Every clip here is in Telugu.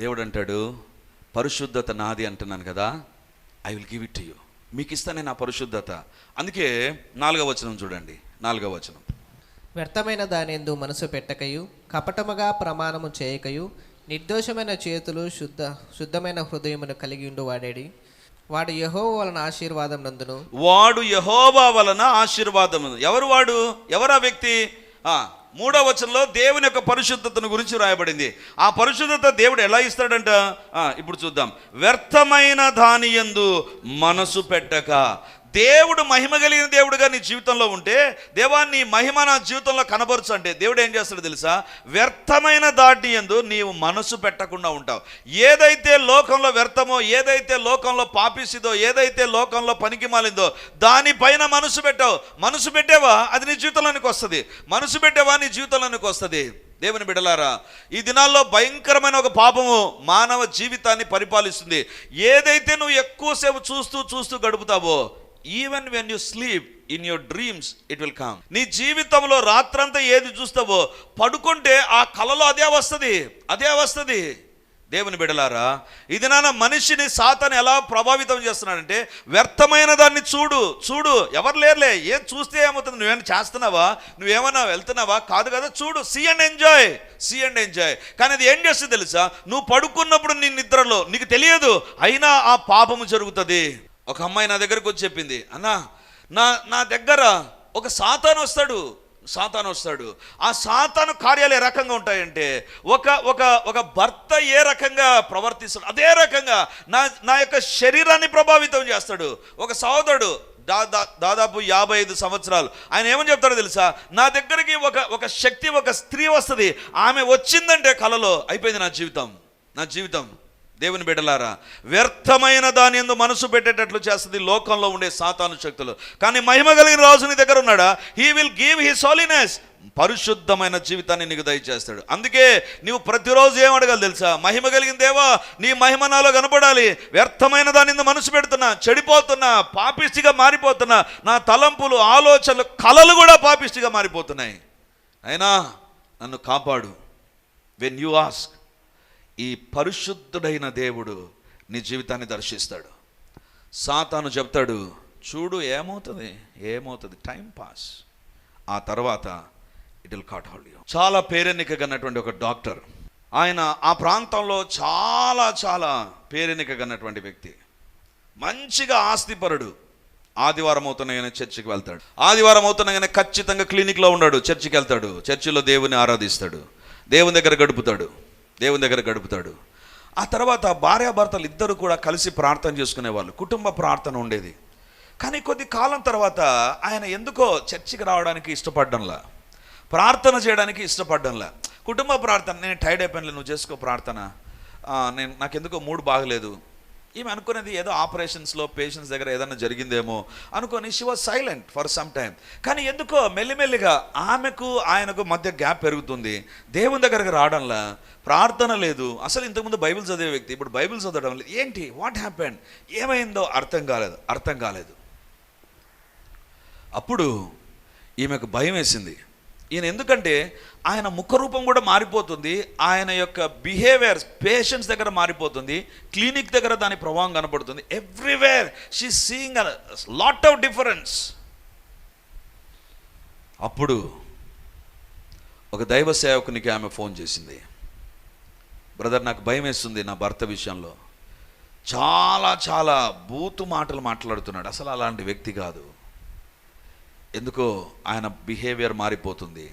దేవుడు అంటాడు పరిశుద్ధత నాది అంటున్నాను కదా I will give it to you మీకు ఇస్తానే నా పరిశుద్ధత. అందుకే నాలుగవ వచనం చూడండి నాలుగవ వచనం. వ్యర్థమైన దానియందు మనసు పెట్టకయు కపటముగా ప్రమాణము చేయకయు నిర్దోషమైన చేతులు శుద్ధ శుద్ధమైన హృదయమును కలిగి ఉండు వాడేడి. వాడు యహో వలన ఆశీర్వాదం నందును. వాడు యహోవా వలన ఆశీర్వాదం ఎవరు వాడు? ఎవరా వ్యక్తి? మూడో వచనంలో దేవుని యొక్క పరిశుద్ధతను గురించి రాయబడింది. ఆ పరిశుద్ధత దేవుడు ఎలా ఇస్తాడంట? ఇప్పుడు చూద్దాం. వ్యర్థమైన దాని యందు మనసు పెట్టక దేవుడు మహిమ కలిగిన దేవుడుగా నీ జీవితంలో ఉంటే దేవా నీ మహిమ నా జీవితంలో కనబరచు అంటే దేవుడు ఏం చేస్తాడు తెలుసా? వ్యర్థమైన దాటి ఎందు నీవు మనసు పెట్టకుండా ఉంటావు. ఏదైతే లోకంలో వ్యర్థమో ఏదైతే లోకంలో పాపిసిదో ఏదైతే లోకంలో పనికి మాలిందో దానిపైన మనసు పెట్టావు. మనసు పెట్టావా? అది నీ జీవితంలోనికి వస్తుంది. మనసు పెట్టావా? నీ జీవితంలోనికి వస్తుంది. దేవుని బిడలారా ఈ దినాల్లో భయంకరమైన ఒక పాపము మానవ జీవితాన్ని పరిపాలిస్తుంది. ఏదైతే నువ్వు ఎక్కువసేపు చూస్తూ చూస్తూ గడుపుతావో even when you sleep in your dreams it will come నీ జీవితంలో రాత్రంతా ఏది చూస్తావో పడుకుంటే ఆ కలలో అదే వస్తుంది అదే వస్తుంది. దేవుని బిడలారా ఇది నాన్న మనిషిని సాతను ఎలా ప్రభావితం చేస్తున్నాడంటే వ్యర్థమైన దాన్ని చూడు చూడు. ఎవరు లేరులే ఏం చూస్తే ఏమవుతుంది? నువ్వేమైనా చేస్తున్నావా? నువ్వేమైనా వెళ్తున్నావా? కాదు కదా చూడు. See and enjoy see and enjoy కానీ అది ఏం చేస్తుంది తెలుసా? నువ్వు పడుకున్నప్పుడు నీ నిద్రలో నీకు తెలియదు అయినా ఆ పాపము జరుగుతుంది. ఒక అమ్మాయి నా దగ్గరకు వచ్చి చెప్పింది అన్నా నా నా దగ్గర ఒక సాతాను వస్తాడు సాతాను వస్తాడు. ఆ సాతాను కార్యాలు ఏ రకంగా ఉంటాయంటే ఒక ఒక ఒక భర్త ఏ రకంగా ప్రవర్తిస్తాడు అదే రకంగా నా నా యొక్క శరీరాన్ని ప్రభావితం చేస్తాడు. ఒక సహోదరుడు దాదా దాదాపు యాభై ఐదు సంవత్సరాలు. ఆయన ఏమని చెప్తాడో తెలుసా? నా దగ్గరికి ఒక ఒక శక్తి ఒక స్త్రీ వస్తుంది. ఆమె వచ్చిందంటే కలలో అయిపోయింది నా జీవితం నా జీవితం. దేవుని బిడ్డలారా వ్యర్థమైన దాని ఎందు మనసు పెట్టేటట్లు చేస్తుంది లోకంలో ఉండే సాతాను శక్తులు. కానీ మహిమ కలిగిన రాజు నీ దగ్గర ఉన్నాడా? He will give his holiness పరిశుద్ధమైన జీవితాన్ని నీకు దయచేస్తాడు. అందుకే నీవు ప్రతిరోజు ఏం అడగాలి తెలుసా? మహిమ కలిగిన దేవా నీ మహిమ నాలో కనపడాలి. వ్యర్థమైన దాని మనసు పెడుతున్నా చెడిపోతున్నా పాపిష్టిగా మారిపోతున్నా నా తలంపులు ఆలోచనలు కలలు కూడా పాపిష్టిగా మారిపోతున్నాయి. అయినా నన్ను కాపాడు. వెన్ యు ఆస్క్ ఈ పరిశుద్ధుడైన దేవుడు నీ జీవితాన్ని దర్శిస్తాడు. సాతాను చెప్తాడు చూడు ఏమవుతుంది? ఏమవుతుంది? Time pass. ఆ తర్వాత it will caught hold you. చాలా పేరెన్నిక కన్నటువంటి ఒక డాక్టర్. ఆయన ఆ ప్రాంతంలో చాలా చాలా పేరెన్నిక కన్నటువంటి వ్యక్తి. మంచిగా ఆస్తిపరుడు. ఆదివారం అవుతున్నాయని చర్చికి వెళ్తాడు. ఆదివారం అవుతున్నాగానే ఖచ్చితంగా క్లినిక్లో ఉన్నాడు. చర్చికి వెళ్తాడు. చర్చిలో దేవుని ఆరాధిస్తాడు. దేవుని దగ్గర గడుపుతాడు. దేవుని దగ్గర గడుపుతాడు. ఆ తర్వాత భార్యాభర్తలు ఇద్దరు కూడా కలిసి ప్రార్థన చేసుకునేవాళ్ళు కుటుంబ ప్రార్థన ఉండేది. కానీ కొద్ది కాలం తర్వాత ఆయన ఎందుకో చర్చికి రావడానికి ఇష్టపడ్డంలా ప్రార్థన చేయడానికి ఇష్టపడ్డంలా. కుటుంబ ప్రార్థన నేను టైర్డ్ అయిపోయినలే నువ్వు చేసుకో ప్రార్థన. నేను నాకెందుకో మూడు బాగలేదు ఈమె అనుకునేది ఏదో ఆపరేషన్స్లో పేషెంట్స్ దగ్గర ఏదైనా జరిగిందేమో అనుకొని she was silent for some time కానీ ఎందుకో మెల్లిమెల్లిగా ఆమెకు ఆయనకు మధ్య గ్యాప్ పెరుగుతుంది. దేవుని దగ్గరకు రావడంలా ప్రార్థన లేదు. అసలు ఇంతకుముందు బైబిల్ చదివే వ్యక్తి ఇప్పుడు బైబిల్ చదవడం లేదు. ఏంటి? వాట్ హ్యాపెండ్ ఏమైందో అర్థం కాలేదు అర్థం కాలేదు. అప్పుడు ఈమెకు భయం వేసింది. ఈయన ఎందుకంటే ఆయన ముఖరూపం కూడా మారిపోతుంది ఆయన యొక్క బిహేవియర్ పేషెంట్స్ దగ్గర మారిపోతుంది క్లినిక్ దగ్గర దాని ప్రభావం కనబడుతుంది everywhere she seeing lot of difference అప్పుడు ఒక దైవ సేవకునికి ఆమె ఫోన్ చేసింది. బ్రదర్ నాకు భయం వేస్తుంది నా భర్త విషయంలో. చాలా చాలా బూతు మాటలు మాట్లాడుతున్నాడు. అసలు అలాంటి వ్యక్తి కాదు. ఎందుకో ఆయన బిహేవియర్ మారిపోతుంది.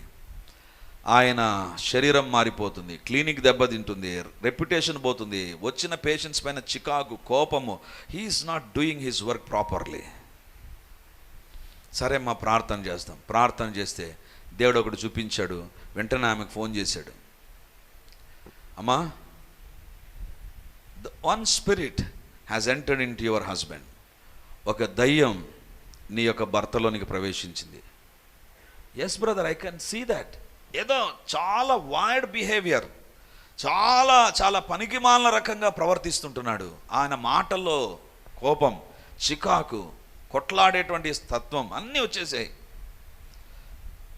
ఆయన శరీరం మారిపోతుంది. క్లినిక్ దెబ్బతింటుంది రెప్యుటేషన్ పోతుంది. వచ్చిన పేషెంట్స్ పైన చికాకు కోపము. He's not doing his work properly సరే మా ప్రార్థన చేస్తాం. ప్రార్థన చేస్తే దేవుడు ఒకటి చూపించాడు. వెంటనే ఆమెకు ఫోన్ చేశాడు. అమ్మా the one spirit has entered in to your husband ఒక దయ్యం నీ యొక్క భర్తలోనికి ప్రవేశించింది. Yes brother I can see that ఏదో చాలా వైడ్ బిహేవియర్ చాలా చాలా పనికిమాలిన రకంగా ప్రవర్తిస్తుంటున్నాడు. ఆయన మాటల్లో కోపం చికాకు కొట్లాడేటువంటి తత్వం అన్నీ వచ్చేసాయి.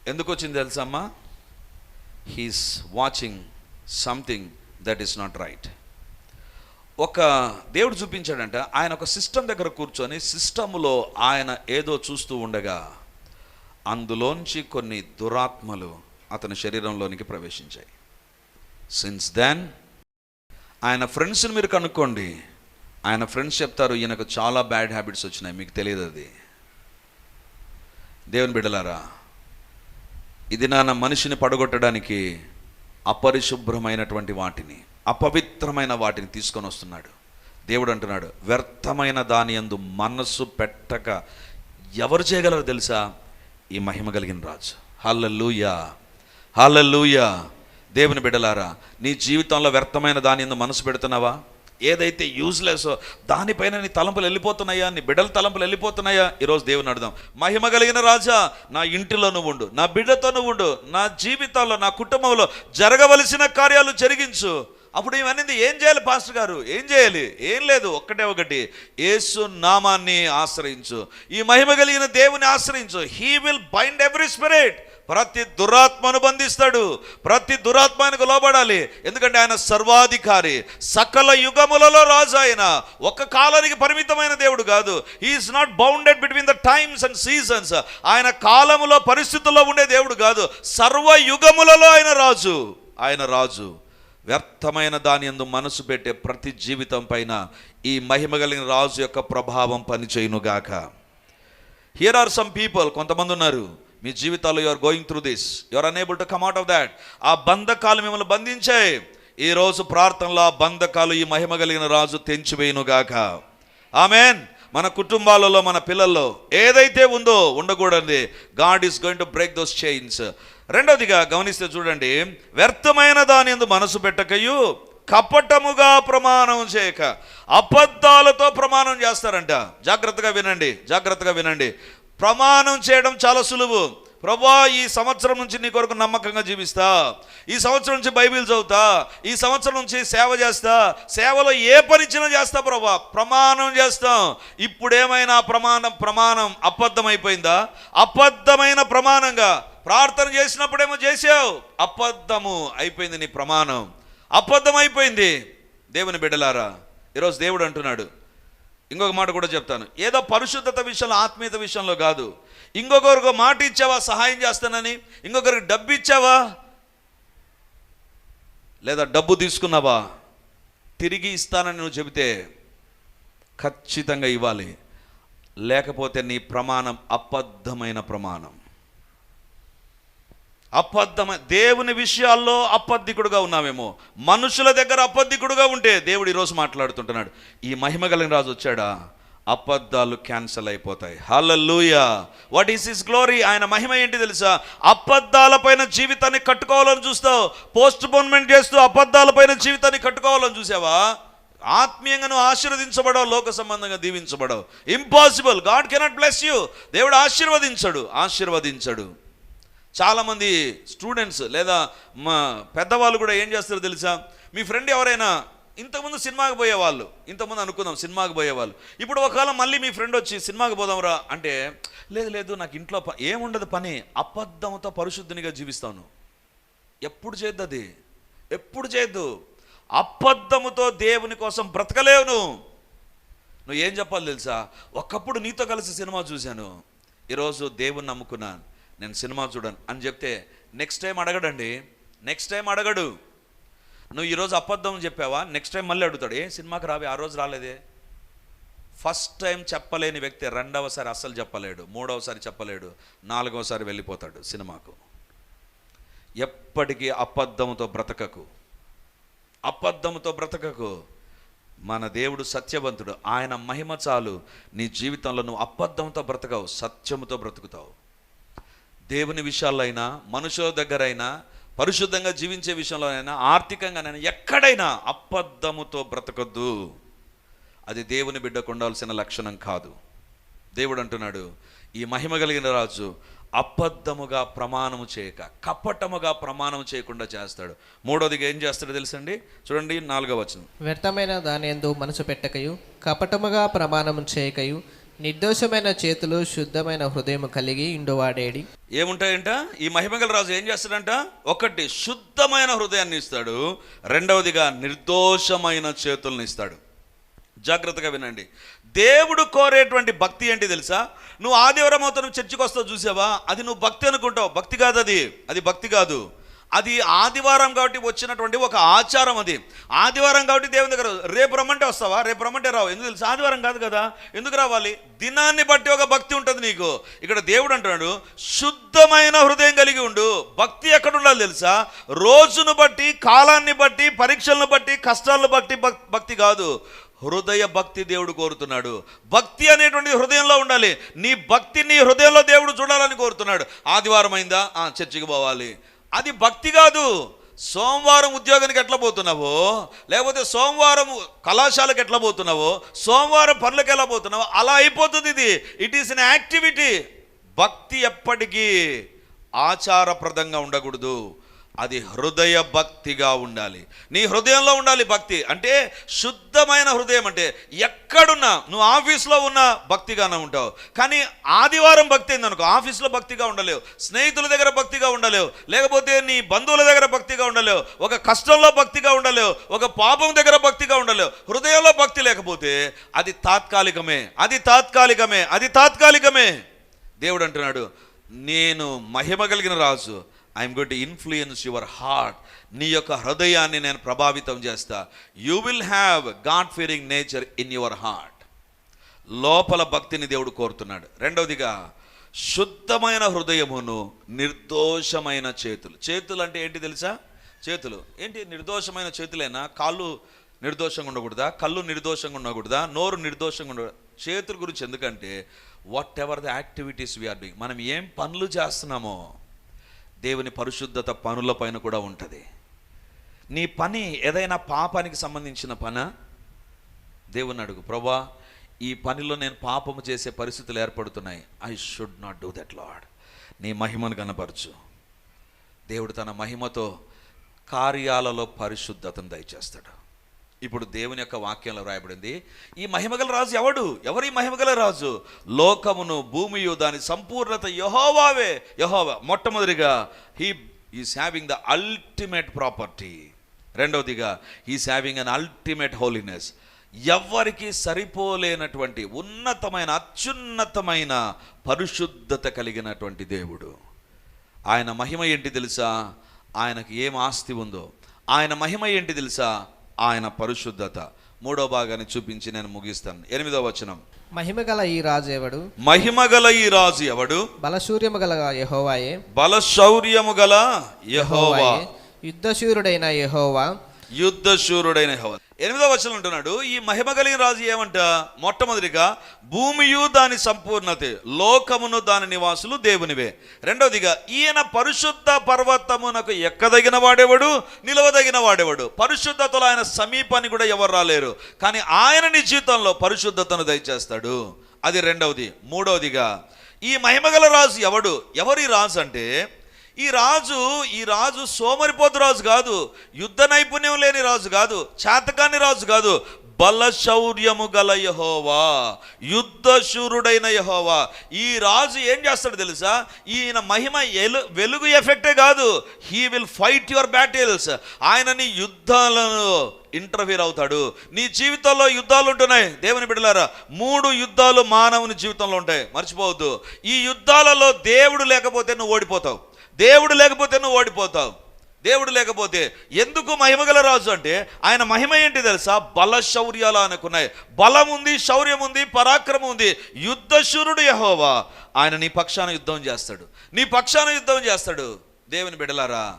ఎందుకు వచ్చింది తెలుసమ్మా he's watching something that is not right ఒక దేవుడు చూపించాడంట ఆయన ఒక సిస్టమ్ దగ్గర కూర్చొని సిస్టంలో ఆయన ఏదో చూస్తూ ఉండగా అందులోంచి కొన్ని దురాత్మలు అతని శరీరంలోనికి ప్రవేశించాయి. సిన్స్ దెన్ ఆయన ఫ్రెండ్స్ని మీరు కనుక్కోండి. ఆయన ఫ్రెండ్స్ చెప్తారు ఈయనకు చాలా బ్యాడ్ హ్యాబిట్స్ వచ్చినాయి మీకు తెలియదు అది. దేవుని బిడ్డలారా ఇది నాన్న మనిషిని పడగొట్టడానికి అపరిశుభ్రమైనటువంటి వాటిని. అపవిత్రమైన వాటిని తీసుకొని వస్తున్నాడు. దేవుడు అంటున్నాడు వ్యర్థమైన దాని యందు మనస్సు పెట్టక ఎవరు చేయగలరు తెలుసా? ఈ మహిమ కలిగిన రాజు. హల్లూయా హల్లూయా దేవుని బిడ్డలారా నీ జీవితంలో వ్యర్థమైన దాని యందు మనసు పెడుతున్నావా? ఏదైతే యూజ్లెస్ దానిపైన నీ తలంపులు వెళ్ళిపోతున్నాయా? నీ బిడ్డల తలంపులు వెళ్ళిపోతున్నాయా? ఈరోజు దేవుని అడుదాం మహిమ కలిగిన రాజా నా ఇంటిలో నువ్వు ఉండు నా బిడ్డతో నువ్వు ఉండు నా జీవితంలో నా కుటుంబంలో జరగవలసిన కార్యాలు జరిగించు. అప్పుడు ఇవన్నీ ఏం చేయాలి పాస్టర్ గారు? ఏం చేయాలి? ఏం లేదు ఒక్కటే ఒకటి. యేసు నామాన్ని ఆశ్రయించు. ఈ మహిమ కలిగిన దేవుని ఆశ్రయించు. He will bind every spirit ప్రతి దురాత్మను బంధిస్తాడు. ప్రతి దురాత్మ ఆయనకు లోబడాలి. ఎందుకంటే ఆయన సర్వాధికారి సకల యుగములలో రాజు ఆయన. ఒక కాలానికి పరిమితమైన దేవుడు కాదు. Is not bounded between the times and seasons ఆయన కాలములో పరిస్థితుల్లో ఉండే దేవుడు కాదు. సర్వ యుగములలో ఆయన రాజు. ఆయన రాజు. వ్యర్థమైన దాని ఎందు మనసు పెట్టే ప్రతి జీవితం పైన ఈ మహిమ కలిగిన రాజు యొక్క ప్రభావం పనిచేయునుగాక హియర్ ఆర్ సమ్ పీపుల్ కొంతమంది ఉన్నారు. మీ జీవితాల్లో you are going through this you are unable to come out of that ఆ బంధకాలు మిమ్మల్ని బంధించాయి. ఈ రోజు ప్రార్థనలో ఆ బంధకాలు ఈ మహిమ కలిగిన రాజు తెంచివేయునుగాక ఆమెన్ మన కుటుంబాలలో మన పిల్లల్లో ఏదైతే ఉందో ఉండకూడదు God is going to break those chains రెండవదిగా గమనిస్తే చూడండి వ్యర్థమైన దాని ఎందు మనసు పెట్టకయు కపటముగా ప్రమాణం చేయక. అబద్ధాలతో ప్రమాణం చేస్తారంట. జాగ్రత్తగా వినండి జాగ్రత్తగా వినండి. ప్రమాణం చేయడం చాలా సులువు. ప్రభా ఈ సంవత్సరం నుంచి నీ కొరకు నమ్మకంగా జీవిస్తా. ఈ సంవత్సరం నుంచి బైబిల్ చదువుతా. ఈ సంవత్సరం నుంచి సేవ చేస్తా. సేవలో ఏ పరిచయం చేస్తా ప్రభా. ప్రమాణం చేస్తాం. ఇప్పుడేమైనా ప్రమాణం ప్రమాణం అబద్ధమైపోయిందా? అబద్ధమైన ప్రమాణంగా. ప్రార్థన చేసినప్పుడేమో చేసావు అబద్ధము అయిపోయింది నీ ప్రమాణం. అబద్ధం అయిపోయింది. దేవుని బిడ్డలారా ఈరోజు దేవుడు అంటున్నాడు. ఇంకొక మాట కూడా చెప్తాను. ఏదో పరిశుద్ధత విషయంలో ఆత్మీయత విషయంలో కాదు. ఇంకొకరికి మాట ఇచ్చావా సహాయం చేస్తానని? ఇంకొకరికి డబ్బు ఇచ్చావా? లేదా డబ్బు తీసుకున్నావా? తిరిగి ఇస్తానని నువ్వు చెబితే ఖచ్చితంగా ఇవ్వాలి. లేకపోతే నీ ప్రమాణం అబద్ధమైన ప్రమాణం. అబద్ధమ దేవుని విషయాల్లో అబద్ధికుడుగా ఉన్నామేమో. మనుషుల దగ్గర అబద్ధికుడుగా ఉంటే దేవుడు ఈరోజు మాట్లాడుతుంటున్నాడు. ఈ మహిమ కలిగిన రాజు వచ్చాడా? అబద్ధాలు క్యాన్సిల్ అయిపోతాయి. హల్లెలూయా. What is his glory? ఆయన మహిమ ఏంటి తెలుసా? అబద్ధాలపైన జీవితాన్ని కట్టుకోవాలని చూస్తావు. పోస్ట్ పోన్మెంట్ చేస్తూ అబద్ధాలపైన జీవితాన్ని కట్టుకోవాలని చూసావా? ఆత్మీయంగా నువ్వు ఆశీర్వదించబడవు లోక సంబంధంగా దీవించబడవు. Impossible God cannot bless you దేవుడు ఆశీర్వదించడు. ఆశీర్వదించడు. చాలామంది స్టూడెంట్స్ లేదా మా పెద్దవాళ్ళు కూడా ఏం చేస్తారో తెలుసా? మీ ఫ్రెండ్ ఎవరైనా ఇంతకుముందు సినిమాకి పోయేవాళ్ళు. ఇంతకుముందు అనుకుందాం సినిమాకి పోయేవాళ్ళు. ఇప్పుడు ఒకవేళ మళ్ళీ మీ ఫ్రెండ్ వచ్చి సినిమాకి పోదాంరా అంటే లేదు లేదు నాకు ఇంట్లో ఏముండదు పని. అబద్ధంతో పరిశుద్ధినిగా జీవిస్తాను. ఎప్పుడు చేయొద్దు అది? ఎప్పుడు చేయొద్దు? అబద్ధముతో దేవుని కోసం బ్రతకలేవు నువ్వు నువ్వు ఏం చెప్పాలి తెలుసా? ఒకప్పుడు నీతో కలిసి సినిమా చూశాను. ఈరోజు దేవుని నమ్ముకున్నాను. నేను సినిమా చూడను అని చెప్తే నెక్స్ట్ టైం అడగడండి. నెక్స్ట్ టైం అడగడు. నువ్వు ఈరోజు అబద్ధం చెప్పావా? నెక్స్ట్ టైం మళ్ళీ అడుగుతాడు. ఏ సినిమాకి రావి? ఆ రోజు రాలేదే. ఫస్ట్ టైం చెప్పలేని వ్యక్తి రెండవసారి అస్సలు చెప్పలేడు. మూడవసారి చెప్పలేడు. నాలుగవసారి వెళ్ళిపోతాడు సినిమాకు. ఎప్పటికీ అబద్ధంతో బ్రతకకు. అబద్ధముతో బ్రతకకు. మన దేవుడు సత్యవంతుడు. ఆయన మహిమ చాలు. నీ జీవితంలో నువ్వు అబద్ధంతో బ్రతకవు. సత్యముతో బ్రతుకుతావు. దేవుని విషయాల్లో అయినా మనుషుల దగ్గరైనా పరిశుద్ధంగా జీవించే విషయంలోనైనా ఆర్థికంగానైనా ఎక్కడైనా అబద్ధముతో బ్రతకొద్దు. అది దేవుని బిడ్డకు ఉండాల్సిన లక్షణం కాదు. దేవుడు అంటున్నాడు ఈ మహిమ కలిగిన రాజు అబద్ధముగా ప్రమాణము చేయక కపటముగా ప్రమాణం చేయకుండా చేస్తాడు. మూడోదిగా ఏం చేస్తాడో తెలుసండి? చూడండి నాలుగో వచనం. వ్యర్థమైన దాని ఎందు మనసు పెట్టకయు కపటముగా ప్రమాణము చేయకయు నిర్దోషమైన చేతులు శుద్ధమైన హృదయం కలిగి ఇండువాడేడి ఏముంటాయంట? ఈ మహిమగల రాజు ఏం చేస్తాడంట? ఒకటి శుద్ధమైన హృదయాన్ని ఇస్తాడు. రెండవదిగా నిర్దోషమైన చేతుల్ని ఇస్తాడు. జాగ్రత్తగా వినండి. దేవుడు కోరేటువంటి భక్తి ఏంటి తెలుసా? నువ్వు ఆదివారం అవుతాను చర్చికి వస్తావు చూసావా? అది నువ్వు భక్తి అనుకుంటావు. భక్తి కాదు అది అది భక్తి కాదు. అది ఆదివారం కాబట్టి వచ్చినటువంటి ఒక ఆచారం అది. ఆదివారం కాబట్టి దేవుని దగ్గర రేపు రమ్మంటే వస్తావా? రేపు రమ్మంటే రావు. ఎందుకు తెలుసు? ఆదివారం కాదు కదా. ఎందుకు రావాలి? దినాన్ని బట్టి ఒక భక్తి ఉంటుంది నీకు. ఇక్కడ దేవుడు అంటున్నాడు శుద్ధమైన హృదయం కలిగి ఉండు. భక్తి ఎక్కడ ఉండాలి తెలుసా? రోజును బట్టి కాలాన్ని బట్టి పరీక్షలను బట్టి కష్టాలను బట్టి భక్తి కాదు. హృదయ భక్తి దేవుడు కోరుతున్నాడు. భక్తి అనేటువంటి హృదయంలో ఉండాలి. నీ భక్తి నీ హృదయంలో దేవుడు చూడాలని కోరుతున్నాడు. ఆదివారం అయిందా? చర్చికి పోవాలి. అది భక్తి కాదు. సోమవారం ఉద్యోగానికి ఎట్లా పోతున్నావో? లేకపోతే సోమవారం కళాశాలకు ఎట్లా పోతున్నావో? సోమవారం పనులకు ఎలా పోతున్నావో? అలా అయిపోతుంది ఇది. ఇట్ ఈస్ ఎన్ యాక్టివిటీ భక్తి ఎప్పటికీ ఆచారప్రదంగా ఉండకూడదు. అది హృదయ భక్తిగా ఉండాలి. నీ హృదయంలో ఉండాలి భక్తి. అంటే శుద్ధమైన హృదయం అంటే ఎక్కడున్నా నువ్వు ఆఫీస్లో ఉన్న భక్తిగానే ఉంటావు. కానీ ఆదివారం భక్తి ఏందనుకో ఆఫీస్లో భక్తిగా ఉండలేవు. స్నేహితుల దగ్గర భక్తిగా ఉండలేవు. లేకపోతే నీ బంధువుల దగ్గర భక్తిగా ఉండలేవు. ఒక కష్టంలో భక్తిగా ఉండలేవు. ఒక పాపం దగ్గర భక్తిగా ఉండలేవు. హృదయంలో భక్తి లేకపోతే అది తాత్కాలికమే. అది తాత్కాలికమే. అది తాత్కాలికమే. దేవుడు అంటున్నాడు నేను మహిమ కలిగిన రాజు. I'm got to influence your heart నీ యొక్క హృదయాన్ని నేను ప్రభావితం చేస్తా. You will have God fearing nature in your heart లోపల భక్తిని దేవుడు కోరుతున్నాడు. రెండవదిగా శుద్ధమైన హృదయమును నిర్దోషమైన చేతులు. చేతులు అంటే ఏంటి తెలుసా? చేతులు. ఏంటి? నిర్దోషమైన చేతులైనా? కాళ్ళు నిర్దోషంగా ఉండకూడదా? కళ్ళు నిర్దోషంగా ఉండకూడదా? నోరు నిర్దోషంగా ఉండకూడదా చేతుల గురించి ఎందుకంటే whatever the activities we are doing మనం ఏం పనులు చేస్తున్నామో దేవుని పరిశుద్ధత పనుల పైన కూడా ఉంటుంది. నీ పని ఏదైనా పాపానికి సంబంధించిన పనా? దేవుని అడుగు ప్రభా ఈ పనిలో నేను పాపము చేసే పరిస్థితులు ఏర్పడుతున్నాయి. I should not do that Lord నీ మహిమను కనపరచు దేవుడు తన మహిమతో కార్యాలలో పరిశుద్ధతను దయచేస్తాడు. ఇప్పుడు దేవుని యొక్క వాక్యంలో రాయబడింది. ఈ మహిమగల రాజు ఎవడు? ఎవరు ఈ మహిమగల రాజు? లోకమును భూమియు దాని సంపూర్ణత యహోవావే యహోవా. మొట్టమొదటిగా he is having the ultimate property రెండవదిగా is having an ultimate holiness ఎవరికి సరిపోలేనటువంటి ఉన్నతమైన అత్యున్నతమైన పరిశుద్ధత కలిగినటువంటి దేవుడు. ఆయన మహిమ ఏంటి తెలుసా? ఆయనకు ఏం ఆస్తి ఉందో? ఆయన మహిమ ఏంటి తెలుసా? ఆయన పరిశుద్ధత. మూడో భాగాన్ని చూపించి నేను ముగిస్తాను. ఎనిమిదో వచనం. మహిమగల ఈ రాజు ఎవడు? మహిమగల ఈ రాజు ఎవడు? బలశూర్యము గల యహోవాయే. బలశౌర్యము గల యహోవా. యుద్ధశూరుడైన యహోవా. యుద్ధశూరుడైన యెహోవా. ఎనిమిదో వచనం అంటున్నాడు ఈ మహిమ కలిగిన రాజు ఏమంట? మొట్టమొదటిగా భూమియు దాని సంపూర్ణత లోకమును దాని నివాసులు దేవునివే. రెండవదిగా ఈయన పరిశుద్ధ పర్వతమునకు ఎక్కదగిన వాడేవాడు? నిలవదగిన వాడేవాడు? పరిశుద్ధతలో ఆయన సమీపాన్ని కూడా ఎవరు రాలేరు. కానీ ఆయన నీ జీవితంలో పరిశుద్ధతను దయచేస్తాడు. అది రెండవది. మూడవదిగా ఈ మహిమగల రాజు ఎవడు? ఎవరి రాజు అంటే? ఈ రాజు ఈ రాజు సోమరిపోతు రాజు కాదు యుద్ధ నైపుణ్యం లేని రాజు కాదు చేతకాని రాజు కాదు బలశౌర్యము గల యహోవా యుద్ధ శూరుడైన యహోవా. ఈ రాజు ఏం చేస్తాడు తెలుసా? ఈయన మహిమ ఎలు వెలుగు ఎఫెక్టే కాదు he will fight your battles ఆయన నీ యుద్ధాలను ఇంటర్ఫీర్ అవుతాడు. నీ జీవితంలో యుద్ధాలు ఉంటున్నాయి. దేవుని బిడ్డలారా మూడు యుద్ధాలు మానవుని జీవితంలో ఉంటాయి. మర్చిపోవద్దు. ఈ యుద్ధాలలో దేవుడు లేకపోతే నువ్వు ఓడిపోతావు. దేవుడు లేకపోతే నువ్వు ఓడిపోతావు. దేవుడు లేకపోతే ఎందుకు మహిమగల రాజు అంటే ఆయన మహిమ ఏంటి తెలుసా? బల శౌర్యాలు అనుకున్నాయి బలం ఉంది శౌర్యం ఉంది పరాక్రమం ఉంది. యుద్ధశూరుడు యహోవా. ఆయన నీ పక్షాన యుద్ధం చేస్తాడు. నీ పక్షాన యుద్ధం చేస్తాడు. దేవుని బిడలారా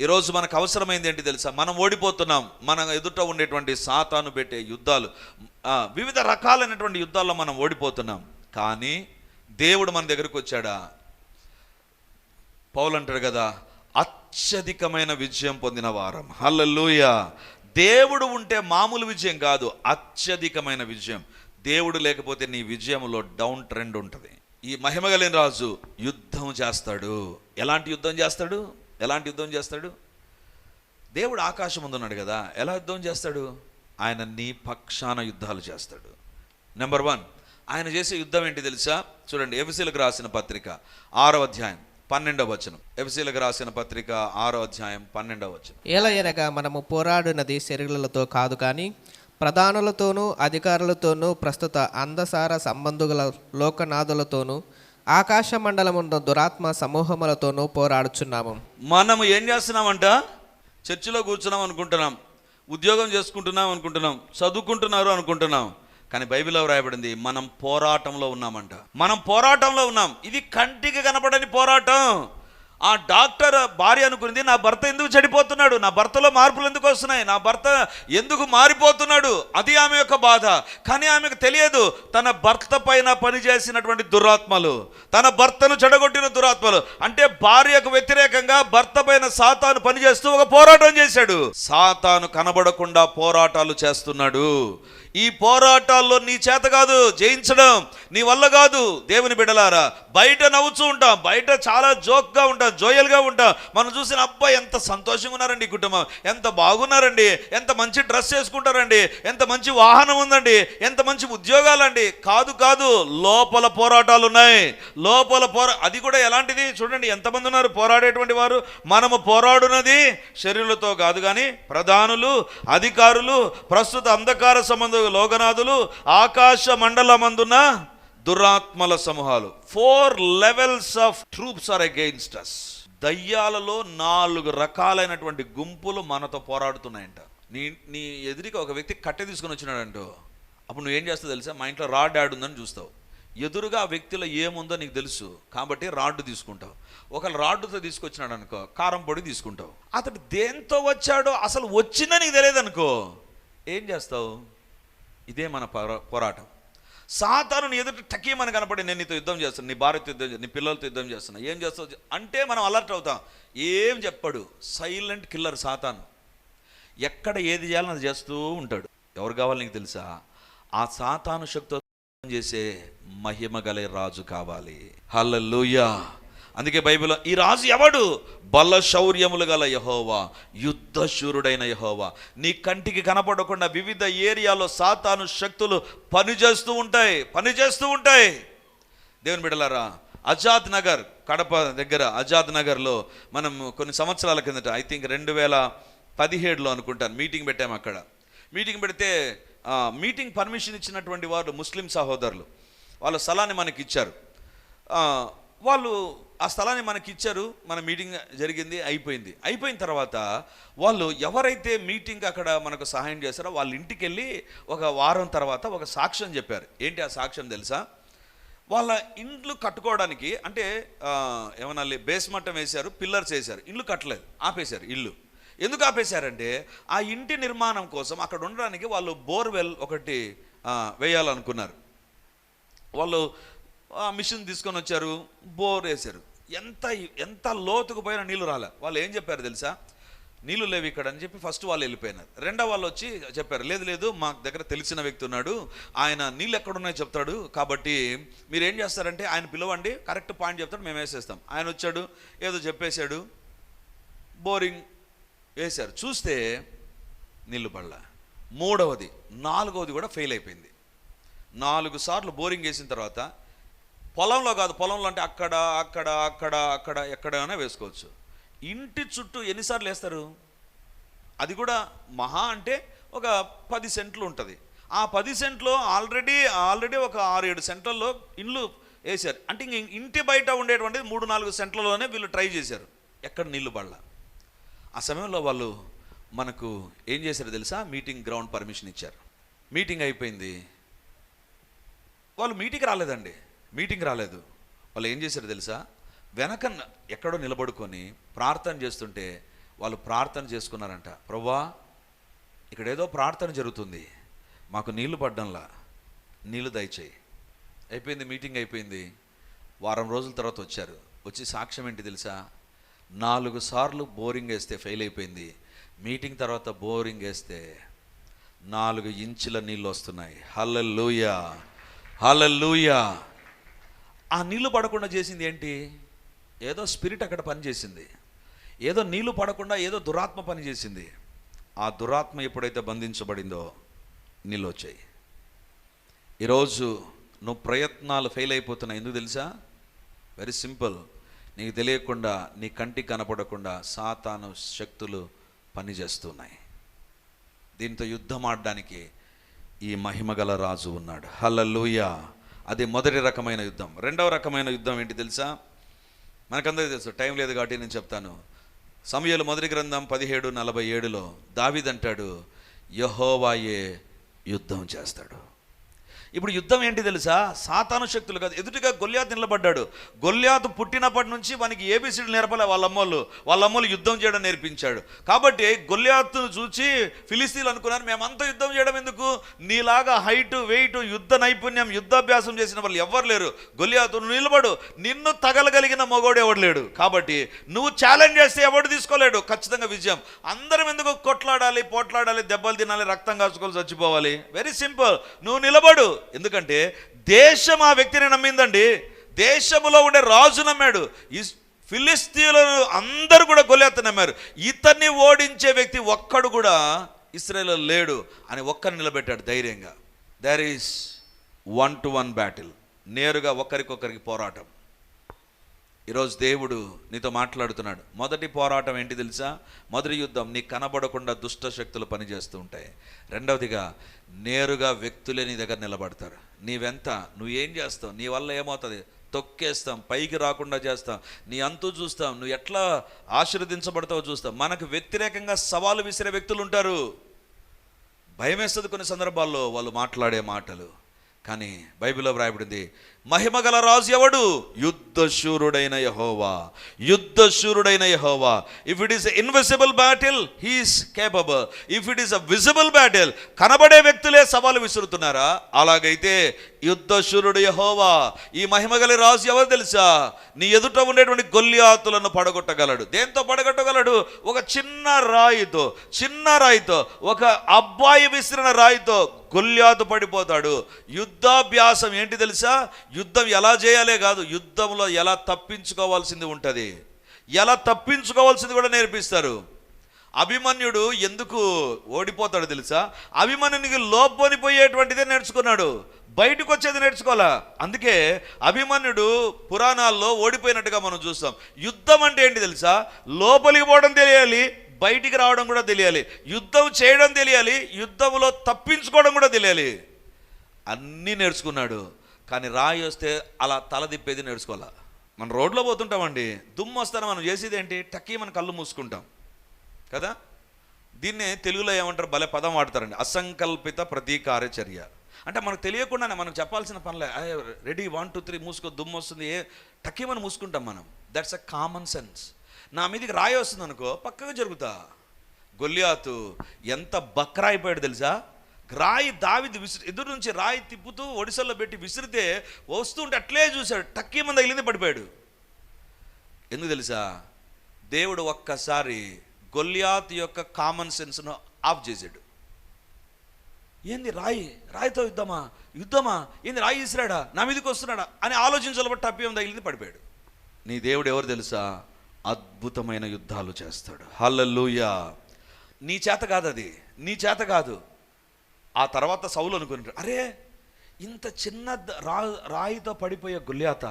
ఈరోజు మనకు అవసరమైంది ఏంటి తెలుసా? మనం ఓడిపోతున్నాం. మన ఎదుట ఉండేటువంటి సాతాను పెట్టే యుద్ధాలు వివిధ రకాలైనటువంటి యుద్ధాల్లో మనం ఓడిపోతున్నాం. కానీ దేవుడు మన దగ్గరకు వచ్చాడా? పౌలు అంటాడు కదా అత్యధికమైన విజయం పొందిన వారం. హల్లెలూయ. దేవుడు ఉంటే మామూలు విజయం కాదు అత్యధికమైన విజయం. దేవుడు లేకపోతే నీ విజయంలో డౌన్ ట్రెండ్ ఉంటుంది. ఈ మహిమగలిన రాజు యుద్ధం చేస్తాడు. ఎలాంటి యుద్ధం చేస్తాడు? ఎలాంటి యుద్ధం చేస్తాడు? దేవుడు ఆకాశం ముందు కదా ఎలా యుద్ధం చేస్తాడు? ఆయన నీ పక్షాన యుద్ధాలు చేస్తాడు. నెంబర్ వన్ ఆయన చేసే యుద్ధం ఏంటి తెలుసా? చూడండి ఎఫ్సీలకు రాసిన పత్రిక ఆరో అధ్యాయం. పన్నెండవ వచనం. ఎఫ్సీలకు రాసిన పత్రిక ఆరో అధ్యాయం పన్నెండవ వచనం. ఏలయనగా మనము పోరాడినది శరీరులతో కాదు కానీ ప్రధానులతోనూ అధికారులతోనూ ప్రస్తుత అందసార సంబంధుల లోకనాథులతోనూ ఆకాశ మండలమున్న దురాత్మ సమూహములతోనూ పోరాడుచున్నాము. మనము ఏం చేస్తున్నామంట? చర్చిలో కూర్చున్నాం అనుకుంటున్నాం. ఉద్యోగం చేసుకుంటున్నాం అనుకుంటున్నాం. చదువుకుంటున్నారు అనుకుంటున్నాం. కానీ బైబిల్లో వ్రాయబడింది మనం పోరాటంలో ఉన్నామంట. మనం పోరాటంలో ఉన్నాం. ఇది కంటికి కనపడని పోరాటం. ఆ డాక్టర్ భార్య అనుకుంది నా భర్త ఎందుకు చెడిపోతున్నాడు? నా భర్తలో మార్పులు ఎందుకు వస్తున్నాయి? నా భర్త ఎందుకు మారిపోతున్నాడు? అది ఆమె యొక్క బాధ. కానీ ఆమెకు తెలియదు తన భర్త పైన పనిచేసినటువంటి దురాత్మలు తన భర్తను చెడగొట్టిన దురాత్మలు. అంటే భార్యకు వ్యతిరేకంగా భర్త పైన సాతాను పనిచేస్తూ ఒక పోరాటం చేశాడు. సాతాను కనబడకుండా పోరాటాలు చేస్తున్నాడు. ఈ పోరాటాల్లో నీ చేత కాదు జయించడం నీ వల్ల కాదు దేవుని బిడలారా. బయట నవ్వుతూ ఉంటాం బయట చాలా జోక్గా ఉంటాం జోయల్గా ఉంటాం. మనం చూసిన అబ్బాయి ఎంత సంతోషంగా ఉన్నారండి ఈ కుటుంబం. ఎంత బాగున్నారండి. ఎంత మంచి డ్రెస్ వేసుకుంటారండి. ఎంత మంచి వాహనం ఉందండి. ఎంత మంచి ఉద్యోగాలండి. కాదు కాదు లోపల పోరాటాలు ఉన్నాయి. లోపల పోరా అది కూడా ఎలాంటిది? చూడండి ఎంతమంది ఉన్నారు? పోరాడేటువంటి వారు. మనము పోరాడునది శరీరులతో కాదు కానీ ప్రధానులు అధికారులు ప్రస్తుత అంధకార సంబంధ లోగనాథులు ఆకాశ మండలమందున దురాత్మల సమూహాలు. Four levels of troops are against us దయ్యాలలో నాలుగు రకాలైనటువంటి గుంపులు మనతో పోరాడుతున్నాయంట. నీ నీ ఎదురికి ఒక వ్యక్తి కట్టె తీసుకొని వచ్చినాడంటో అప్పుడు నువ్వేం చేస్తావు తెలుసా? మా ఇంట్లో రాడ్ యాడ్ ఉందని చూస్తావు. ఎదురుగా ఆ వ్యక్తిలో ఏముందో నీకు తెలుసు కాబట్టి రాడ్డు తీసుకుంటావు. ఒకళ్ళు రాడ్డుతో తీసుకొచ్చినాడు అనుకో కారం పొడి తీసుకుంటావు. అతడు దేంతో వచ్చాడో అసలు వచ్చిందో నీకు తెలియదు అనుకో ఏం చేస్తావు? ఇదే మన పోరా- పోరాటం. సాతాను నీ టకీ టకీమని కనపడి నేను నీతో యుద్ధం చేస్తాను నీ భార్యతో యుద్ధం నీ పిల్లలతో యుద్ధం చేస్తున్నా ఏం చేస్తావు? అంటే మనం అలర్ట్ అవుతాం. ఏం చెప్పడు. సైలెంట్ కిల్లర్ సాతాను. ఎక్కడ ఏది చేయాలని అది చేస్తూ ఉంటాడు. ఎవరు కావాలి నీకు తెలుసా? ఆ సాతాను శక్తితో చేసే మహిమ గల రాజు కావాలి. హల్లెలూయా! అందుకే బైబిల్ ఈ రాజు ఎవడు? బల శౌర్యములు గల యహోవా యుద్ధశూరుడైన యహోవా. నీ కంటికి కనపడకుండా వివిధ ఏరియాలో సాతాను శక్తులు పనిచేస్తూ ఉంటాయి పనిచేస్తూ ఉంటాయి. దేవుని బిడలారా ఆజాద్ నగర్ కడప దగ్గర ఆజాద్ నగర్లో మనం కొన్ని సంవత్సరాల కిందట ఐ థింక్ రెండు వేల పదిహేడులో అనుకుంటాను మీటింగ్ పెట్టాము అక్కడ. మీటింగ్ పెడితే మీటింగ్ పర్మిషన్ ఇచ్చినటువంటి వారు ముస్లిం సహోదరులు. వాళ్ళ స్థలాన్ని మనకి ఇచ్చారు వాళ్ళు ఆ స్థలాన్ని మనకి ఇచ్చారు మన మీటింగ్ జరిగింది అయిపోయింది. అయిపోయిన తర్వాత వాళ్ళు ఎవరైతే మీటింగ్ అక్కడ మనకు సహాయం చేశారో వాళ్ళ ఇంటికి వెళ్ళి ఒక వారం తర్వాత ఒక సాక్ష్యం చెప్పారు. ఏంటి ఆ సాక్ష్యం తెలుసా? వాళ్ళ ఇండ్లు కట్టుకోవడానికి అంటే ఆ, ఏమనాలి బేస్మట్టం వేశారు పిల్లర్స్ వేశారు ఇల్లు కట్టలేదు ఆపేశారు ఇల్లు. ఎందుకు ఆపేశారంటే ఆ ఇంటి నిర్మాణం కోసం అక్కడ ఉండడానికి వాళ్ళు బోర్వెల్ ఒకటి వేయాలనుకున్నారు. వాళ్ళు ఆ మిషన్ తీసుకొని వచ్చారు బోర్ వేశారు. ఎంత ఎంత లోతుకు పోయిన నీళ్ళు రాలే. వాళ్ళు ఏం చెప్పారు తెలుసా? నీళ్ళు లేవు ఇక్కడ అని చెప్పి ఫస్ట్ వాళ్ళు వెళ్ళిపోయినారు. రెండో వాళ్ళు వచ్చి చెప్పారు లేదు లేదు మా దగ్గర తెలిసిన వ్యక్తి ఉన్నాడు. ఆయన నీళ్ళు ఎక్కడున్నాయో చెప్తాడు. కాబట్టి మీరు ఏం చేస్తారంటే ఆయన పిలవండి కరెక్ట్ పాయింట్ చెప్తాడు మేము వేసేస్తాం. ఆయన వచ్చాడు ఏదో చెప్పేశాడు. బోరింగ్ వేశారు. చూస్తే నీళ్ళు పడల. మూడవది నాలుగవది కూడా ఫెయిల్ అయిపోయింది. నాలుగు సార్లు బోరింగ్ వేసిన తర్వాత పొలంలో కాదు పొలంలో అంటే అక్కడ అక్కడ అక్కడ అక్కడ ఎక్కడైనా వేసుకోవచ్చు. ఇంటి చుట్టూ ఎన్నిసార్లు వేస్తారు? అది కూడా మహా అంటే ఒక పది సెంట్లు ఉంటుంది. ఆ పది సెంట్లో ఆల్రెడీ ఆల్రెడీ ఒక ఆరు ఏడు సెంట్లలో ఇండ్లు వేశారు. అంటే ఇంక ఇంటి బయట ఉండేటువంటిది మూడు నాలుగు సెంట్లలోనే వీళ్ళు ట్రై చేశారు. ఎక్కడ నీళ్ళు పడల. ఆ సమయంలో వాళ్ళు మనకు ఏం చేశారు తెలుసా? మీటింగ్ గ్రౌండ్ పర్మిషన్ ఇచ్చారు. మీటింగ్ అయిపోయింది. వాళ్ళు మీటింగ్కి రాలేదండి. మీటింగ్ రాలేదు. వాళ్ళు ఏం చేశారు తెలుసా? వెనక ఎక్కడో నిలబడుకొని ప్రార్థన చేస్తుంటే వాళ్ళు ప్రార్థన చేసుకున్నారంట. ప్రభా ఇక్కడ ఏదో ప్రార్థన జరుగుతుంది. మాకు నీళ్ళు పడ్డంలా. నీళ్ళు దయచేయి. అయిపోయింది మీటింగ్ అయిపోయింది. వారం రోజుల తర్వాత వచ్చారు. వచ్చి సాక్ష్యం ఏంటి తెలుసా? నాలుగు సార్లు బోరింగ్ వేస్తే ఫెయిల్ అయిపోయింది. మీటింగ్ తర్వాత బోరింగ్ వేస్తే నాలుగు ఇంచుల నీళ్ళు వస్తున్నాయి. హల్లెలూయా. హల్లెలూయా. ఆ నీళ్ళు పడకుండా చేసింది ఏంటి? ఏదో స్పిరిట్ అక్కడ పనిచేసింది ఏదో నీళ్ళు పడకుండా ఏదో దురాత్మ పనిచేసింది ఆ దురాత్మ ఎప్పుడైతే బంధించబడిందో నీళ్ళు వచ్చాయి. ఈరోజు నువ్వు ప్రయత్నాలు ఫెయిల్ అయిపోతున్నావు ఎందుకు తెలుసా? Very simple. నీకు తెలియకుండా నీ కంటికి కనపడకుండా సాతాను శక్తులు పనిచేస్తున్నాయి దీంతో యుద్ధం ఆడడానికి ఈ మహిమగల రాజు ఉన్నాడు. హలలుయా అది మొదటి రకమైన యుద్ధం. రెండవ రకమైన యుద్ధం ఏంటి తెలుసా? మనకందరికీ తెలుసు టైం లేదు కాబట్టి నేను చెప్తాను. సమయలు మొదటి గ్రంథం పదిహేడు నలభై ఏడులో దావిదంటాడు యహోవాయే యుద్ధం చేస్తాడు. ఇప్పుడు యుద్ధం ఏంటి తెలుసా? సాతాను శక్తులు కాదు. ఎదుటిగా గొల్యాతు నిలబడ్డాడు. గొల్యాతు పుట్టినప్పటి నుంచి మనకి ఏబిసిడి నేర్పలే వాళ్ళ అమ్మోళ్ళు. వాళ్ళ అమ్మోళ్ళు యుద్ధం చేయడం నేర్పించాడు. కాబట్టి గొల్యాతును చూసి ఫిలిస్తీన్లు అనుకున్నారు మేమంతా యుద్ధం చేయడం ఎందుకు? నీలాగా హైట్ వెయిట్ యుద్ధ నైపుణ్యం యుద్ధాభ్యాసం చేసిన వాళ్ళు ఎవ్వరు లేరు. గొల్యాతు నిలబడు. నిన్ను తగలగలిగిన మగోడు ఎవడు లేడు? కాబట్టి నువ్వు ఛాలెంజ్ చేస్తే ఎవడు తీసుకోలేడు? ఖచ్చితంగా విజయం. అందరం ఎందుకు కొట్లాడాలి పోట్లాడాలి దెబ్బలు తినాలి రక్తం కాచుకోవాలి చచ్చిపోవాలి? వెరీ సింపుల్ నువ్వు నిలబడు. ఎందుకంటే దేశం ఆ వ్యక్తిని నమ్మిందండి. దేశములో ఉండే రాజు నమ్మాడు. ఈ ఫిలిస్తీన్లను అందరూ కూడా గొలెత్త నమ్మారు. ఇతన్ని ఓడించే వ్యక్తి ఒక్కడు కూడా ఇస్రాయేల్ లేడు అని ఒక్కరిని నిలబెట్టాడు ధైర్యంగా. There is one to one battle నేరుగా ఒకరికొకరికి పోరాటం. ఈరోజు దేవుడు నీతో మాట్లాడుతున్నాడు. మొదటి పోరాటం ఏంటి తెలుసా? మొదటి యుద్ధం నీ కనబడకుండా దుష్ట శక్తులు పనిచేస్తూ ఉంటాయి. రెండవదిగా నేరుగా వ్యక్తులే నీ దగ్గర నిలబడతారు. నీవెంత నువ్వు ఏం చేస్తావు? నీ వల్ల ఏమవుతుంది? తొక్కేస్తాం పైకి రాకుండా చేస్తాం. నీ అంతు చూస్తాం నువ్వు ఎట్లా ఆశీర్వదించబడతావో చూస్తాం. మనకు వ్యతిరేకంగా సవాలు విసిరే వ్యక్తులు ఉంటారు. భయం వేస్తుంది కొన్ని సందర్భాల్లో వాళ్ళు మాట్లాడే మాటలు. కానీ బైబిల్లో వ్రాయబడింది మహిమగల రాజు ఎవడు? యుద్ధశూరుడైన యహోవా. యుద్ధశూరుడైన యహోవా. If it is invisible battle he's capable if it is a visible battle కనబడే వ్యక్తులే సవాలు విసురుతున్నారా? అలాగైతే యుద్ధశూరుడు యహోవా. ఈ మహిమగల రాజు ఎవరు తెలుసా? నీ ఎదుట ఉండేటువంటి గొల్లియాతులను పడగొట్టగలడు. దేంతో పడగొట్టగలడు? ఒక చిన్న రాయితో చిన్న రాయితో ఒక అబ్బాయి విసిరిన రాయితో గొల్లియాతు పడిపోతాడు. యుద్ధాభ్యాసం ఏంటి తెలుసా? యుద్ధం ఎలా చేయాలే కాదు యుద్ధంలో ఎలా తప్పించుకోవాల్సింది ఉంటుంది. ఎలా తప్పించుకోవాల్సింది కూడా నేర్పిస్తారు. అభిమన్యుడు ఎందుకు ఓడిపోతాడు తెలుసా? అభిమన్యునికి లోపొనిపోయేటువంటిదే నేర్చుకున్నాడు. బయటకు వచ్చేది నేర్చుకోవాలా? అందుకే అభిమన్యుడు పురాణాల్లో ఓడిపోయినట్టుగా మనం చూస్తాం. యుద్ధం అంటే ఏంటి తెలుసా? లోపలికి పోవడం తెలియాలి బయటికి రావడం కూడా తెలియాలి. యుద్ధం చేయడం తెలియాలి యుద్ధంలో తప్పించుకోవడం కూడా తెలియాలి. అన్నీ నేర్చుకున్నాడు. కానీ రాయి వస్తే అలా తల తిప్పేది నేర్చుకోవాలా? మన రోడ్లో పోతుంటామండి. దుమ్ము వస్తాను మనం చేసేది ఏంటి టక్కీ మన కళ్ళు మూసుకుంటాం. కదా? దీన్నే తెలుగులో ఏమంటారు? భలే పదం వాడతారండి. అసంకల్పిత ప్రతీకార చర్య. అంటే మనకు తెలియకుండానే మనం చెప్పాల్సిన పనులే. రెడీ వన్ టూ త్రీ మూసుకో దుమ్ము వస్తుంది. ఏ టక్కీమని మూసుకుంటాం మనం. దట్స్ అ కామన్ సెన్స్ నా మీదకి రాయి వస్తుంది అనుకో పక్కగా జరుగుతా. గొల్లియాతు ఎంత బక్రాయిపోయాడు తెలుసా? రాయి దావిది విసిరి ఎదురు నుంచి రాయి తిప్పుతూ ఒడిసల్లో పెట్టి విసిరితే వస్తుంటే అట్లే చూశాడు. టక్కీ మంది తగిలింది పడిపోయాడు. ఎందుకు తెలుసా? దేవుడు ఒక్కసారి గొల్లియాత్ యొక్క కామన్ సెన్స్ను ఆఫ్ చేశాడు. ఏంది రాయి? రాయితో యుద్ధమా? యుద్ధమా? ఏంది రాయి ఇసిరాడా నా మీదకి వస్తున్నాడా? అని ఆలోచించాలబట్టి టప్పి తగిలింది పడిపోయాడు. నీ దేవుడు ఎవరు తెలుసా? అద్భుతమైన యుద్ధాలు చేస్తాడు. హల్లెలూయా! నీ చేత కాదు అది నీ చేత కాదు. ఆ తర్వాత సౌలు అనుకుంటాడు అరే ఇంత చిన్న రా రాయితో పడిపోయే గుళ్యాత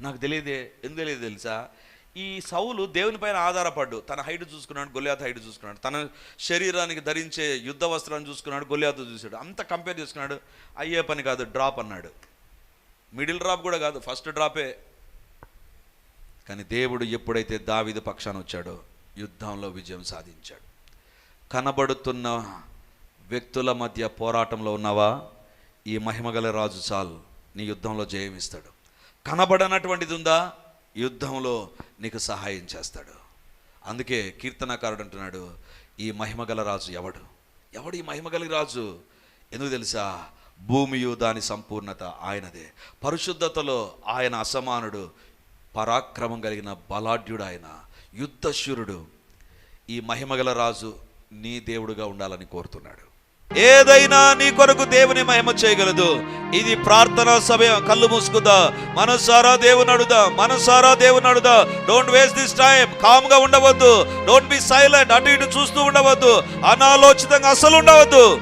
నాకు తెలియదే ఎందుకు తెలియదు తెలుసా? ఈ సౌలు దేవుని పైన ఆధారపడ్డు. తన హైట్ చూసుకున్నాడు గొల్లాత హైట్ చూసుకున్నాడు. తన శరీరానికి ధరించే యుద్ధ వస్త్రాన్ని చూసుకున్నాడు గొల్యాత చూశాడు. అంత కంపేర్ చేసుకున్నాడు అయ్యే పని కాదు డ్రాప్ అన్నాడు. మిడిల్ డ్రాప్ కూడా కాదు ఫస్ట్ డ్రాపే కానీ దేవుడు ఎప్పుడైతే దావిద పక్షాన వచ్చాడో యుద్ధంలో విజయం సాధించాడు. కనబడుతున్న వ్యక్తుల మధ్య పోరాటంలో ఉన్నావా? ఈ మహిమగల రాజు చాలు. నీ యుద్ధంలో జయమిస్తాడు. కనబడనటువంటిది ఉందా యుద్ధంలో నీకు సహాయం చేస్తాడు. అందుకే కీర్తనకారుడు అంటున్నాడు ఈ మహిమగల రాజు ఎవడు? ఎవడు ఈ మహిమగలి రాజు? ఎందుకు తెలుసా? భూమియు దాని సంపూర్ణత ఆయనదే. పరిశుద్ధతలో ఆయన అసమానుడు పరాక్రమం కలిగిన బలాఢ్యుడు ఆయన యుద్ధశూరుడు. ఈ మహిమగల రాజు నీ దేవుడుగా ఉండాలని కోరుతున్నాడు. ఏదైనా నీ కొరకు దేవుని మహిమ చేయగలదు. ఇది ప్రార్థనా సమయం కళ్ళు మూసుకుందా? మనసారా దేవుని అడుదా మనసారా దేవుని అడుదా డోంట్ వేస్ట్ దిస్ టైం కామ్గా ఉండవద్దు. డోంట్ బి సైలెంట్ అటు ఇటు చూస్తూ ఉండవద్దు. అనాలోచితంగా అసలు ఉండవద్దు.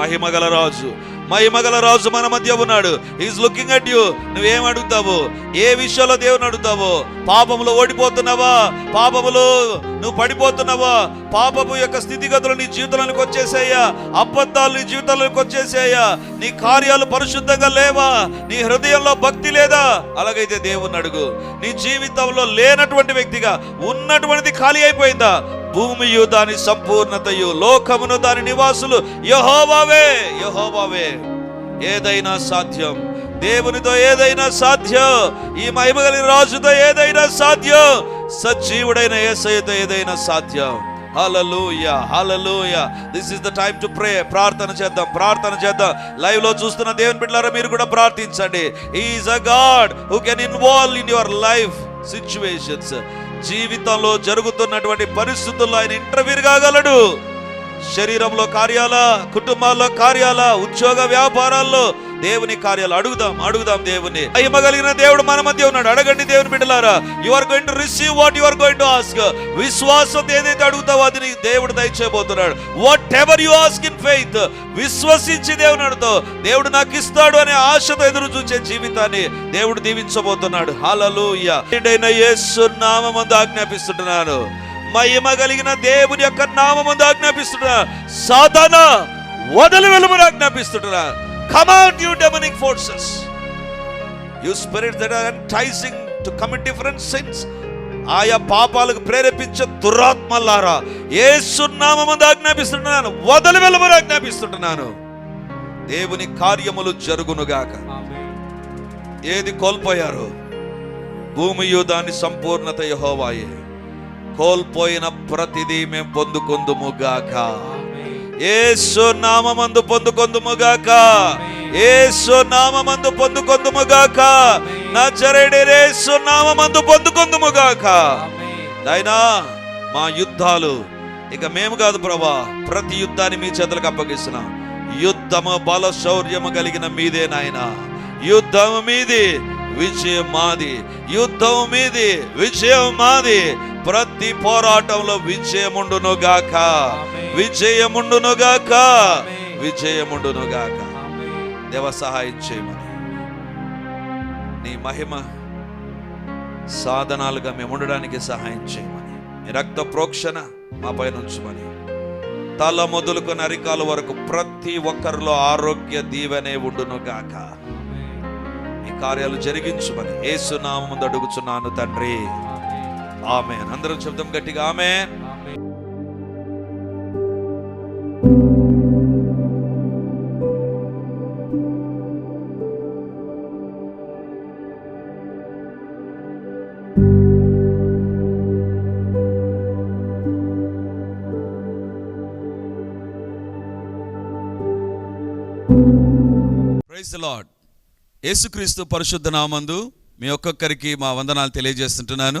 మహిమగల రాజు. మహిమగల రాజు మన మధ్య ఉన్నాడు. ఈజ్ లుకింగ్ అట్ యు నువ్వేం అడుగుతావు? ఏ విషయంలో దేవుని అడుగుతావు? పాపములో ఓడిపోతున్నావా? పాపములో నువ్వు పడిపోతున్నావా? పాపము యొక్క స్థితిగతులు నీ జీవితంలోకి వచ్చేసాయా? అబద్ధాలు నీ జీవితంలోకి వచ్చేసాయా? నీ కార్యాలు పరిశుద్ధంగా లేవా? నీ హృదయంలో భక్తి లేదా? అలాగైతే దేవుని అడుగు. నీ జీవితంలో లేనటువంటి వ్యక్తిగా ఉన్నటువంటిది ఖాళీ అయిపోయిందా? భూమియు దాని సంపూర్ణతయు లోకమును దాని నివాసులు యహోవావే యహోవావే. ఏదైనా సాధ్యం దేవునితో ఏదైనా సాధ్యం ఈ మహిమగలి రాజుతో ఏదైనా సాధ్యం సజీవుడైన యేసయ్యతో ఏదైనా సాధ్యం. హల్లెలూయ హల్లెలూయ this is the time to pray ప్రార్థన చేద్దాం ప్రార్థన చేద్దాం. లైవ్లో చూస్తున్న దేవుని బిడ్డలారా మీరు కూడా ప్రార్థించండి. Is a God who can involve in your life situations జీవితంలో జరుగుతున్నటువంటి పరిస్థితుల్లో ఆయన ఇంటర్వ్యూర్ కాగలడు శరీరంలో కార్యాల కుటుంబాల్లో కార్యాల ఉద్యోగ వ్యాపారాల్లో దేవుని కార్యాలు అడుగుదాం అడుగుదాం దేవుని కలిగిన దేవుడు మన మధ్య ఉన్నాడు. అడగండి దేవుని బిడ్డలారా. You are going to receive what you are going to ask విశ్వాసం ఏదైతే అడుగుతావో అది నీకు దేవుడు దయచేయబోతున్నాడు. Whatever you ask in faith విశ్వసించి దేవుని అడుగుతావు. దేవుడు నాకు ఇస్తాడు అనే ఆశతో ఎదురు చూసే జీవితాన్ని దేవుడు దీవించబోతున్నాడు. హల్లెలూయా యేసు నామందు ఆజ్ఞాపిస్తున్నాను. మహిమ కలిగిన దేవుని యొక్క నామమందు ఆజ్ఞాపిస్తున్నా సాధన వదలి వెలుమని ఆజ్ఞాపిస్తున్నా command you demonic forces you spirit that are enticing to commit different sins ఆయా పాపాలకు ప్రేరేపించే దురాత్మలారా యేసు నామమందు ఆజ్ఞాపిస్తున్నాను వదలి వెలుమని ఆజ్ఞాపిస్తుంటున్నాను. దేవుని కార్యములు జరుగునుగాక. ఏది కోల్పోయారు భూమియు దాని సంపూర్ణత యహోవాయే. కోల్పోయిన ప్రతిదీ మేము పొందుకొందుముగాక. ఏసు నామందు పొందుకొందుముగాక. ఏసు నామమందు పొందుకొందుముగాక. నా చరేడేసు నామమందు పొందుకొందుముగాక. నాయనా మా యుద్ధాలు ఇక మేము కాదు ప్రభా ప్రతి యుద్ధాన్ని మీ చేతులకు అప్పగిస్తున్నాం. యుద్ధము బల శౌర్యము కలిగిన మీదే నాయనా. యుద్ధము మీది విజయం మాది. యుద్ధం మీది విజయం మాది. ప్రతి పోరాటంలో విజయముండును గాక విజయముండును గాక విజయముండును గాక దేవ సహాయం చేయమని. నీ మహిమ సాధనాలుగా మేము ఉండడానికి సహాయం చేయమని. నీ రక్త ప్రోక్షణ మా పైన ఉంచమని. తల మొదలుకొని అరికాల వరకు ప్రతి ఒక్కరిలో ఆరోగ్య దీవెనే ఉండును గాక ఈ కార్యాలు జరిగించుమని. ఏసునామం అడుగుచున్నాను తండ్రి. ఆమె అందరం శబ్దం గట్టిగా ఆమె ప్రైజ్ లార్డ్ యేసుక్రీస్తు పరిశుద్ధ నామందు మీ ఒక్కొక్కరికి మా వందనాలు తెలియజేస్తుంటున్నాను.